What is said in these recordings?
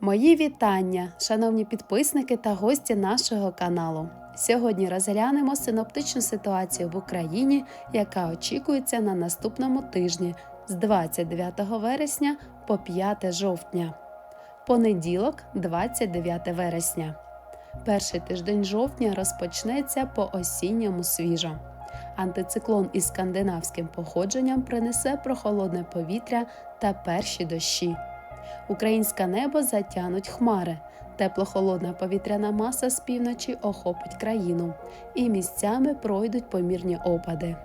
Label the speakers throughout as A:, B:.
A: Мої вітання, шановні підписники та гості нашого каналу. Сьогодні розглянемо синоптичну ситуацію в Україні, яка очікується на наступному тижні з 29 вересня по 5 жовтня. Понеділок, 29 вересня. Перший тиждень жовтня розпочнеться по осінньому свіжо. Антициклон із скандинавським походженням принесе прохолодне повітря та перші дощі. Українське небо затянуть хмари. Тепло-холодна повітряна маса з півночі охопить країну, і місцями пройдуть помірні опади.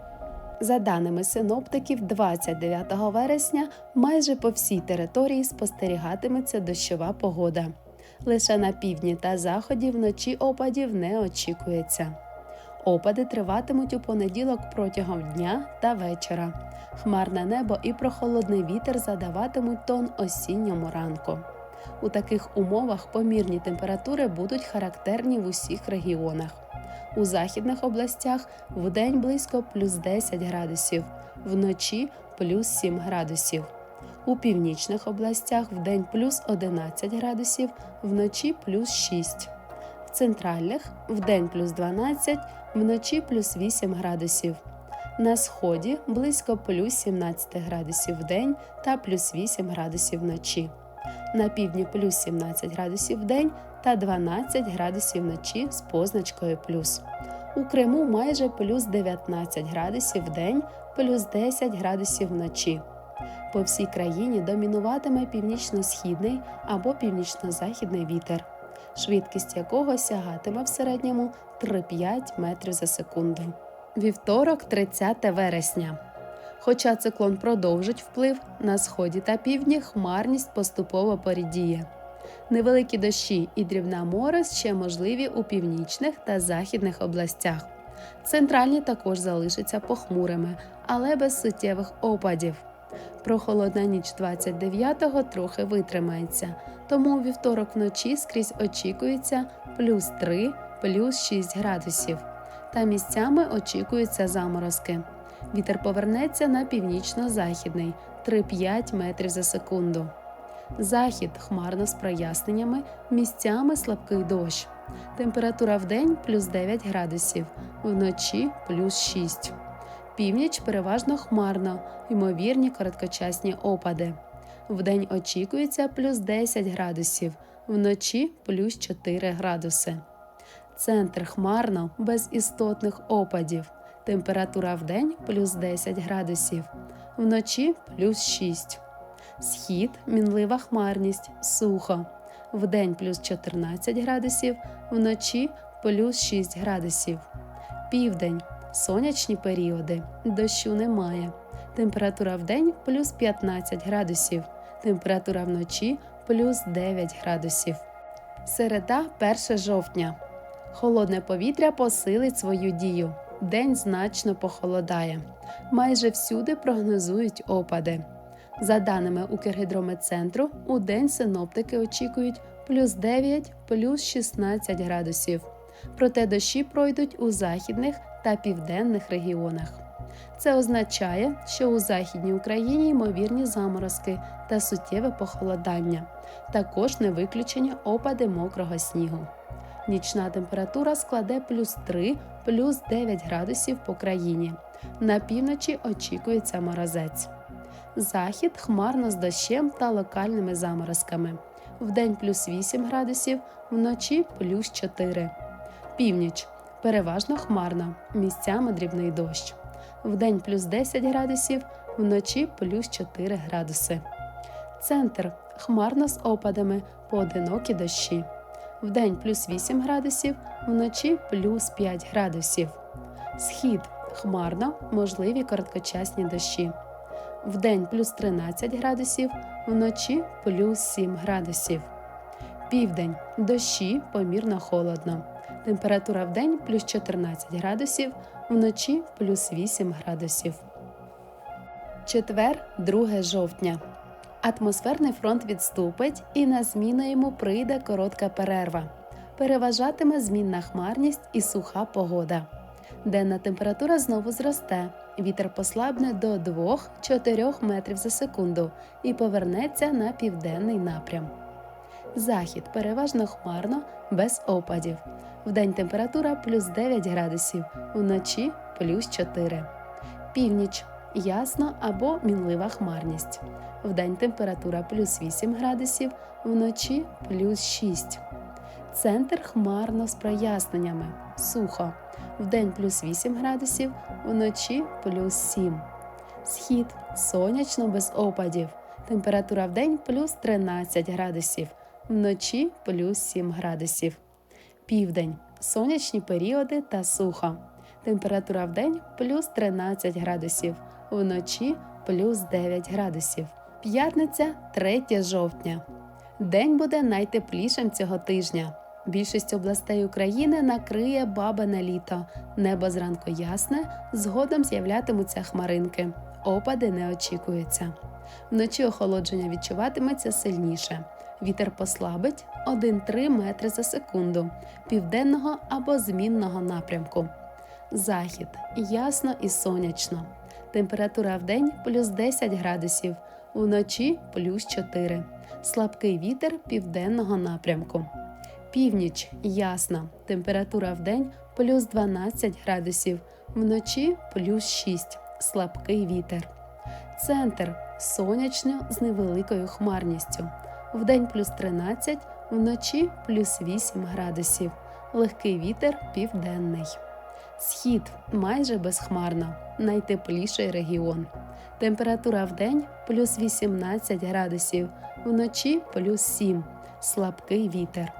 A: За даними синоптиків, 29 вересня майже по всій території спостерігатиметься дощова погода. Лише на півдні та заході вночі опадів не очікується. Опади триватимуть у понеділок протягом дня та вечора. Хмарне небо і прохолодний вітер задаватимуть тон осінньому ранку. У таких умовах помірні температури будуть характерні в усіх регіонах. У західних областях вдень близько плюс 10 градусів, вночі плюс 7 градусів. У північних областях вдень плюс 11 градусів, вночі плюс 6. В центральних вдень плюс 12, вночі плюс 8 градусів. На сході близько плюс 17 градусів в день та плюс 8 градусів вночі. На півдні плюс 17 градусів в день та 12 градусів вночі з позначкою плюс. У Криму майже плюс 19 градусів в день, плюс 10 градусів вночі. По всій країні домінуватиме північно-східний або північно-західний вітер, швидкість якого сягатиме в середньому 3-5 метрів за секунду. Вівторок, 30 вересня. Хоча циклон продовжить вплив, на сході та півдні хмарність поступово порідіє. Невеликі дощі і дрібна мороз ще можливі у північних та західних областях. Центральні також залишаться похмурими, але без суттєвих опадів. Прохолодна ніч 29-го трохи витримається, тому у вівторок вночі скрізь очікується плюс 3, плюс 6 градусів. Та місцями очікуються заморозки. Вітер повернеться на північно-західний 3-5 метрів за секунду. Захід хмарно з проясненнями, місцями слабкий дощ. Температура в день плюс 9 градусів, вночі плюс 6. Північ переважно хмарно, ймовірні короткочасні опади. Вдень очікується плюс 10 градусів, вночі плюс 4 градуси. Центр хмарно без істотних опадів. Температура в день плюс 10 градусів, вночі плюс 6. Схід мінлива хмарність, сухо. Вдень плюс 14 градусів, вночі плюс 6 градусів. Південь сонячні періоди, дощу немає. Температура в день плюс 15 градусів, температура вночі плюс 9 градусів. Середа 1 жовтня. Холодне повітря посилить свою дію. День значно похолодає. Майже всюди прогнозують опади. За даними Укргідрометцентру, у день синоптики очікують плюс 9, плюс 16 градусів. Проте дощі пройдуть у західних та південних регіонах. Це означає, що у Західній Україні ймовірні заморозки та суттєве похолодання, також не виключення опади мокрого снігу. Нічна температура складе плюс 3, плюс 9 градусів по країні. На півночі очікується морозець. Захід хмарно з дощем та локальними заморозками. Вдень плюс 8 градусів, вночі плюс 4. Північ переважно хмарно, місцями дрібний дощ. Вдень плюс 10 градусів, вночі плюс 4 градуси. Центр хмарно з опадами, поодинокі дощі. Вдень плюс 8 градусів, вночі плюс 5 градусів. Схід хмарно, можливі короткочасні дощі. Вдень плюс 13 градусів, вночі плюс 7 градусів. Південь дощі помірно холодно. Температура в день плюс 14 градусів, вночі плюс 8 градусів. Четвер, 2 жовтня. Атмосферний фронт відступить і на зміну йому прийде коротка перерва. Переважатиме змінна хмарність і суха погода. Денна температура знову зросте. Вітер послабне до 2-4 метрів за секунду і повернеться на південний напрям. Захід переважно хмарно, без опадів. Вдень температура плюс 9 градусів, вночі плюс 4. Північ ясно або мінлива хмарність. Вдень температура плюс 8 градусів, вночі плюс 6. Центр хмарно з проясненнями. Сухо. Вдень плюс 8 градусів, вночі плюс 7. Схід сонячно без опадів. Температура вдень плюс 13 градусів, вночі плюс 7 градусів. Південь сонячні періоди та сухо. Температура вдень плюс 13 градусів, вночі плюс 9 градусів. П'ятниця 3 жовтня. День буде найтеплішим цього тижня. Більшість областей України накриє бабине літо. Небо зранку ясне, згодом з'являтимуться хмаринки. Опади не очікуються. Вночі охолодження відчуватиметься сильніше. Вітер послабить 1-3 метри за секунду, південного або змінного напрямку. Захід ясно і сонячно. Температура в день плюс 10 градусів, вночі плюс 4. Слабкий вітер південного напрямку. Північ ясна. Температура в день плюс 12 градусів, вночі плюс 6. Слабкий вітер. Центр сонячно з невеликою хмарністю. Вдень плюс 13, вночі плюс 8 градусів. Легкий вітер південний. Схід майже безхмарно, найтепліший регіон. Температура вдень плюс 18 градусів, вночі плюс 7, слабкий вітер.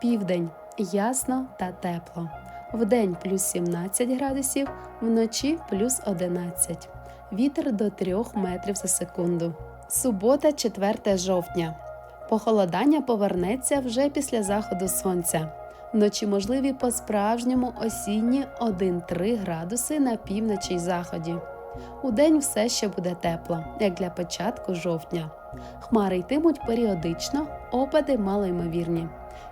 A: Південь ясно та тепло. Вдень плюс 17 градусів, вночі плюс 11. Вітер до 3 метрів за секунду. Субота, 4 жовтня. Похолодання повернеться вже після заходу сонця. Вночі можливі по-справжньому осінні 1-3 градуси на півночі й заході. Удень все ще буде тепло, як для початку жовтня. Хмари йтимуть періодично, опади малоймовірні.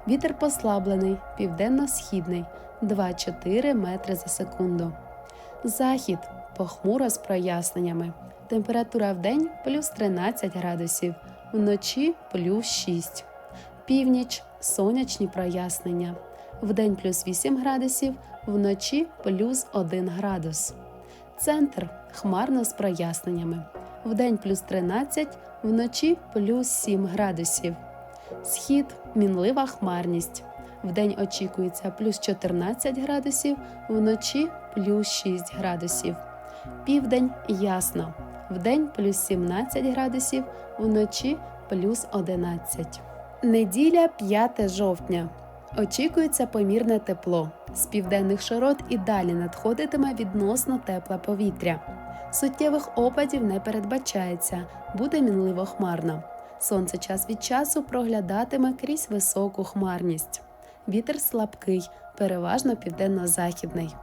A: Вітер послаблений, південно-східний 2-4 метри за секунду. Захід похмуро з проясненнями. Температура в день плюс 13 градусів, вночі плюс 6. Північ сонячні прояснення. Вдень плюс 8 градусів, вночі плюс 1 градус. Центр хмарно з проясненнями. Вдень плюс 13, вночі плюс 7 градусів. Схід мінлива хмарність. Вдень очікується плюс 14 градусів, вночі плюс 6 градусів. Південь ясно. Вдень плюс 17 градусів, вночі плюс 11. Неділя 5 жовтня. Очікується помірне тепло. З південних широт і далі надходитиме відносно тепле повітря. Суттєвих опадів не передбачається, буде мінливо хмарно. Сонце час від часу проглядатиме крізь високу хмарність. Вітер слабкий, переважно південно-західний.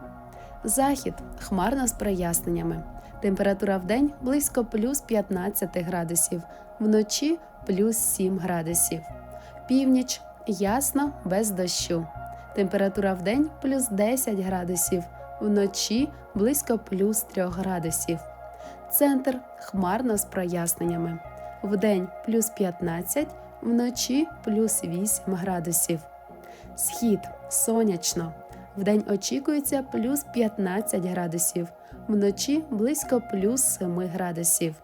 A: Захід хмарно з проясненнями. Температура в день близько плюс 15 градусів, вночі плюс 7 градусів. Північ ясно без дощу. Температура в день плюс 10 градусів, вночі близько плюс 3 градусів. Центр хмарно з проясненнями. Вдень плюс 15, вночі плюс 8 градусів. Схід сонячно. Вдень очікується плюс 15 градусів, вночі близько плюс 7 градусів.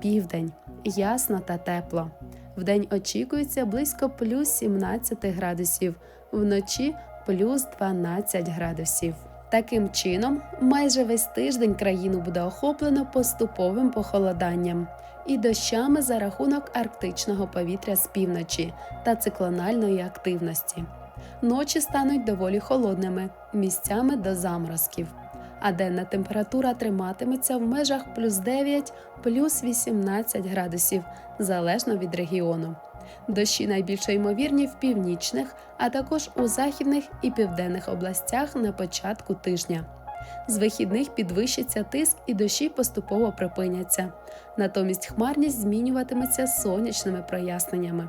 A: Південь ясно та тепло. Вдень очікується близько плюс 17 градусів, вночі плюс 12 градусів. Таким чином, майже весь тиждень країну буде охоплено поступовим похолоданням і дощами за рахунок арктичного повітря з півночі та циклональної активності. Ночі стануть доволі холодними, місцями до заморозків, а денна температура триматиметься в межах плюс 9 плюс 18 градусів залежно від регіону. Дощі найбільш ймовірні в північних, а також у західних і південних областях на початку тижня. З вихідних підвищиться тиск і дощі поступово припиняться. Натомість хмарність змінюватиметься сонячними проясненнями.